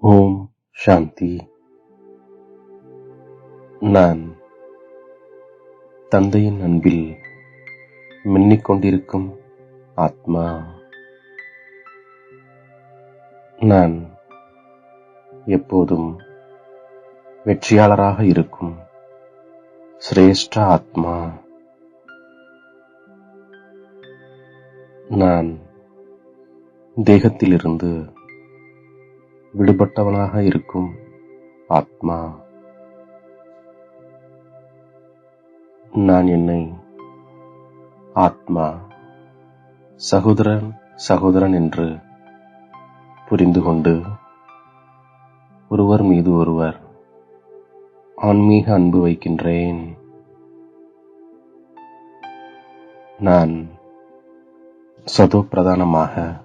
ஓம் சாந்தி நான் தந்தையின் அன்பில் மின்னிக் கொண்டிருக்கும் ஆத்மா. நான் எப்போதும் வெற்றியாளராக இருக்கும் சிரேஷ்ட ஆத்மா. நான் தேகத்திலிருந்து விடுபட்டவனாக இருக்கும் ஆத்மா. நான் என்னை ஆத்மா சகோதரன் சகோதரன் என்று புரிந்து கொண்டு ஒருவர் மீது ஒருவர் ஆன்மீக அன்பு வைக்கின்றேன். நான் சதோ பிரதானமாக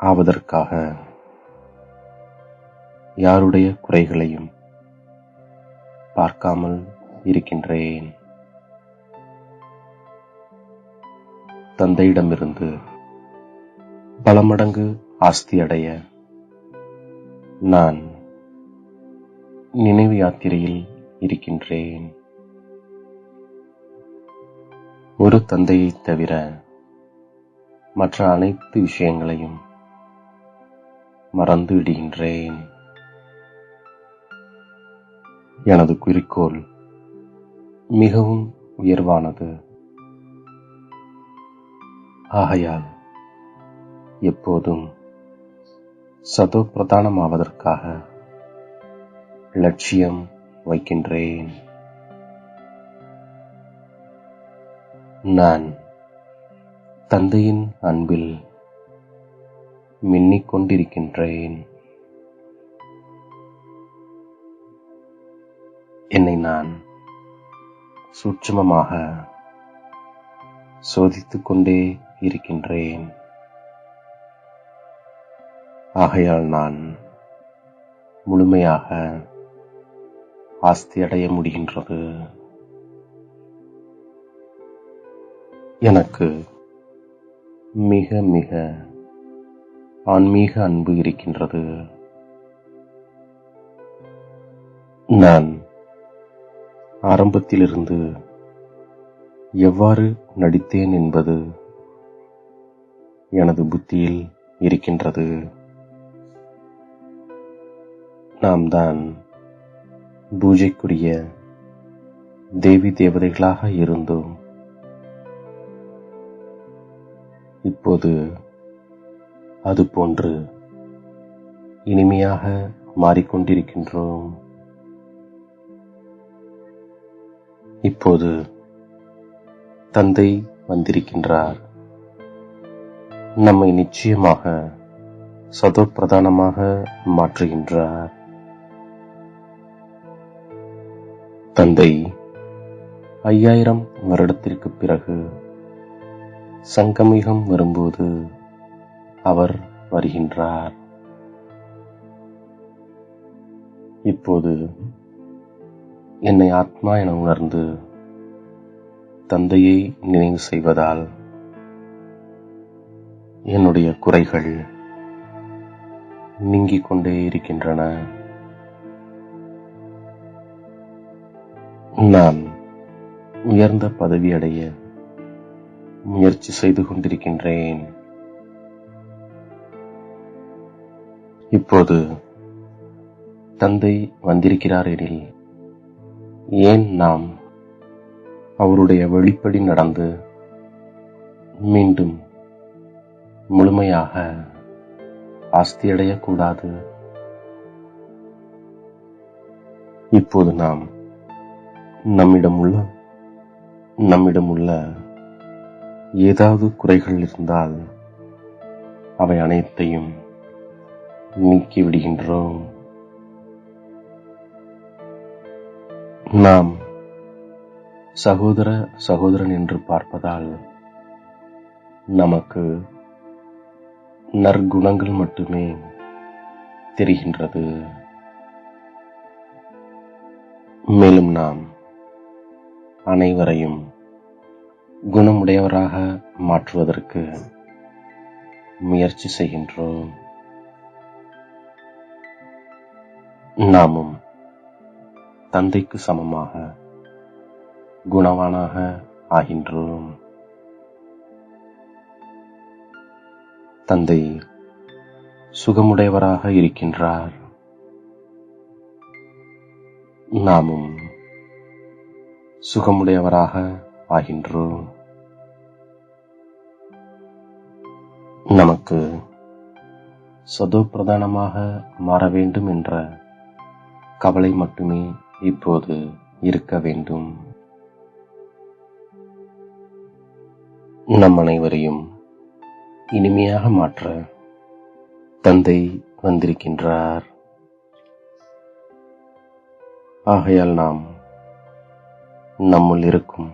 ஆவதற்காக யாருடைய குறைகளையும் பார்க்காமல் இருக்கின்றேன். தந்தையிடமிருந்து பல மடங்கு ஆஸ்தி அடைய நான் நினைவு யாத்திரையில் இருக்கின்றேன். ஒரு தந்தையை தவிர மற்ற அனைத்து விஷயங்களையும் மறந்து விடுகின்றேன். எனது குறிக்கோள் மிகவும் உயர்வானது. ஆகையால் எப்போதும் சதோ பிரதானமாவதற்காக லட்சியம் வைக்கின்றேன். நான் தந்தையின் அன்பில் மின்னிக் கொண்டிருக்கின்றேன் என்னை நான் சூட்சமமாக சோதித்துக் கொண்டே இருக்கின்றேன். ஆகையால் நான் முழுமையாக ஆஸ்தி அடைய முடிகின்றது. எனக்கு மிக மிக ஆன்மீக அன்பு இருக்கின்றது. நான் ஆரம்பத்திலிருந்து எவ்வாறு நடித்தேன் என்பது எனது புத்தியில் இருக்கின்றது. நாம் தான் பூஜைக்குரிய தேவி தேவதைகளாக இருந்தோம். இப்போது அதுபோன்று இனிமையாக மாறிக்கொண்டிருக்கின்றோம். இப்போது தந்தை வந்திருக்கின்றார். நம்மை நிச்சயமாக சதோப்பிரதானமாக மாற்றுகின்றார். தந்தை ஐயாயிரம் வருடத்திற்கு பிறகு சங்கமிகம் வரும்போது அவர் வருகின்றார். இப்போது என்னை ஆத்மா என உணர்ந்து தந்தையை நினைவு செய்வதால் என்னுடைய குறைகள் நீங்கிக் கொண்டே இருக்கின்றன. நான் உயர்ந்த பதவி அடைய முயற்சி செய்து கொண்டிருக்கின்றேன். இப்போது தந்தை வந்திருக்கிறார் எனில் ஏன் நாம் அவருடைய வழிப்படி நடந்து மீண்டும் முழுமையாக ஆஸ்தியடையக்கூடாது? இப்போது நாம் நம்மிடம் உள்ள நம்மிடம் உள்ள ஏதாவது குறைகள் இருந்தால் அவை அனைத்தையும் நீக்கிவிடுகின்றோம். நாம் சகோதர சகோதரன் என்று பார்ப்பதால் நமக்கு நற்குணங்கள் மட்டுமே தெரிகின்றது. மேலும் நாம் அனைவரையும் குணமுடையவராக மாற்றுவதற்கு முயற்சி செய்கின்றோம். நாமும் தந்தைக்கு சமமாக குணவானாக ஆகின்றோம். தந்தை சுகமுடையவராக இருக்கின்றார். நாமும் சுகமுடையவராக ஆகின்றோம். நமக்கு சதோ பிரதானமாக மாற வேண்டும் என்ற கவலை மட்டுமே இப்போது இருக்க வேண்டும். நம் அனைவரையும் இனிமையாக மாற்ற தந்தை வந்திருக்கின்றார். ஆகையால் நாம் நம்முள் இருக்கும்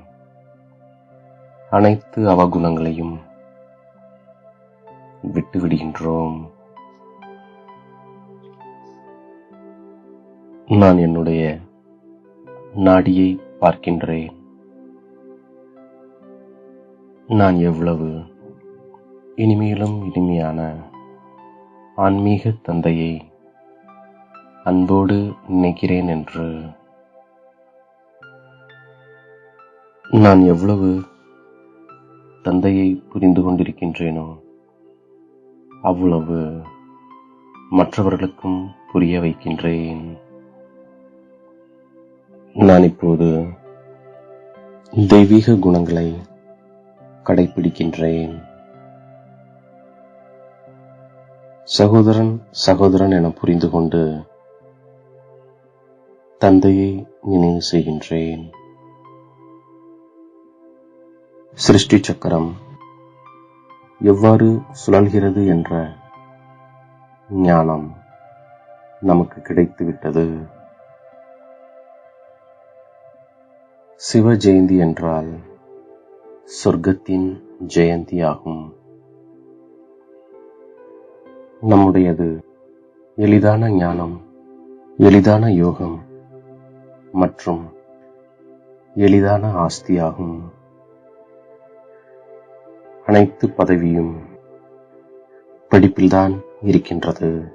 அனைத்து அவகுணங்களையும் விட்டுவிடுகின்றோம். நான் என்னுடைய நாடியை பார்க்கின்றேன். நான் எவ்வளவு இனிமையிலும் இனிமையான ஆன்மீக தந்தையை அன்போடு நினைக்கிறேன் என்று நான் எவ்வளவு தந்தையை புரிந்து கொண்டிருக்கின்றேனோ அவ்வளவு மற்றவர்களுக்கும் புரிய வைக்கின்றேன். நான் இப்போது தெய்வீக குணங்களை கடைபிடிக்கின்றேன் சகோதரன் சகோதரன் என புரிந்து கொண்டு தந்தையை நினைவு செய்கின்றேன். சிருஷ்டி சக்கரம் எவ்வாறு சுழல்கிறது என்ற ஞானம் நமக்கு கிடைத்துவிட்டது. சிவ ஜெயந்தி என்றால் சொர்க்கத்தின் ஜெயந்தியாகும். நம்முடையது எளிதான ஞானம் எளிதான யோகம் மற்றும் எளிதான ஆஸ்தியாகும். அனைத்து பதவியும் படிப்பில்தான் இருக்கின்றது.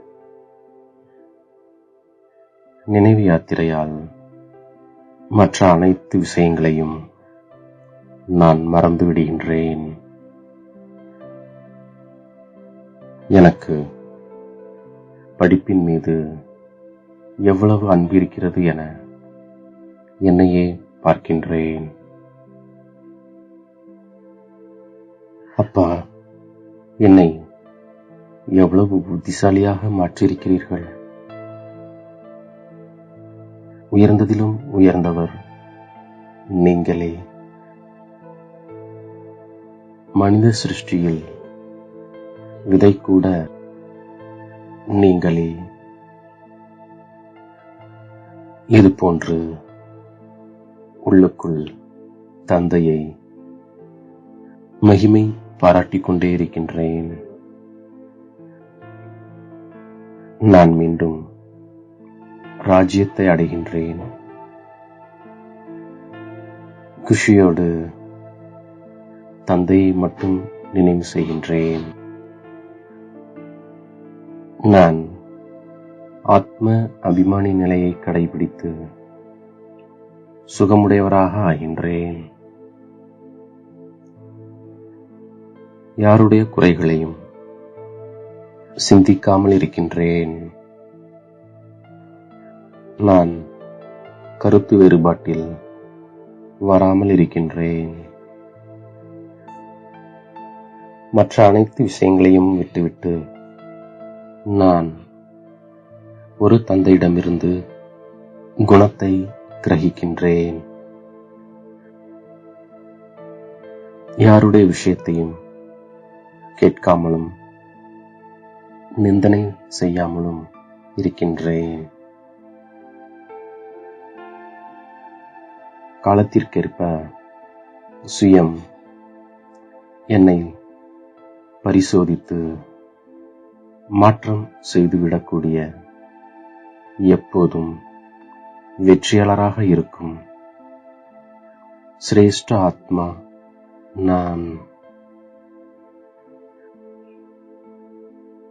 நினைவு யாத்திரையால் மற்ற அனைத்து விஷயங்களையும் நான் மறந்து விடுகின்றேன் எனக்கு படிப்பின் மீது எவ்வளவு அன்பு இருக்கிறது என என்னையே பார்க்கின்றேன். அப்பா என்னை எவ்வளவு புத்திசாலியாக மாற்றியிருக்கிறீர்கள்? உயர்ந்ததிலும் உயர்ந்தவர் நீங்களே. மனித சிருஷ்டியில் விதை கூட நீங்களே. இது போன்று உள்ளுக்குள் தந்தையை மகிமை பாராட்டிக் கொண்டே இருக்கின்றேன். நான் மீண்டும் ராஜ்யத்தை அடைகின்றேன். குஷியோடு தந்தையை மட்டும் நினைவு செய்கின்றேன். நான் ஆத்ம அபிமானி நிலையை கடைபிடித்து சுகமுடையவராக ஆகின்றேன். யாருடைய குறைகளையும் சிந்திக்காமல் இருக்கின்றேன். நான் கருத்து வேறுபாட்டில் வராமல் இருக்கின்றேன். மற்ற அனைத்து விஷயங்களையும் விட்டுவிட்டு நான் ஒரு தந்தையிடமிருந்து குணத்தை கிரகிக்கின்றேன். யாருடைய விஷயத்தையும் கேட்காமலும் நிந்தனை செய்யாமலும் இருக்கின்றேன். காலத்திற்கேற்ப சுயம் என்னை பரிசோதித்து மாற்றம் செய்துவிடக்கூடிய எப்போதும் வெற்றியாளராக இருக்கும் சிரேஷ்ட ஆத்மா நான்.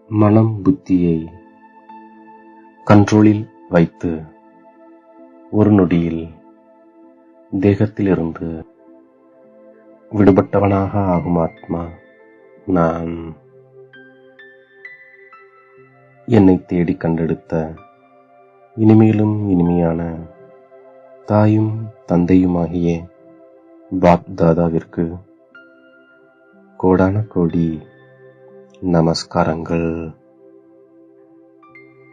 மனம் புத்தியை கண்ட்ரோலில் வைத்து ஒரு நொடியில் தேகத்திலிருந்து விடுபட்டவனாக ஆகும் ஆத்மா. நான் என்னை தேடி கண்டெடுத்த இனிமேலும் இனிமையான தாயும் தந்தையுமாகிய பாப் தாதாவிற்கு கோடான கோடி நமஸ்காரங்கள்.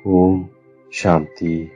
ஓம் சாந்தி.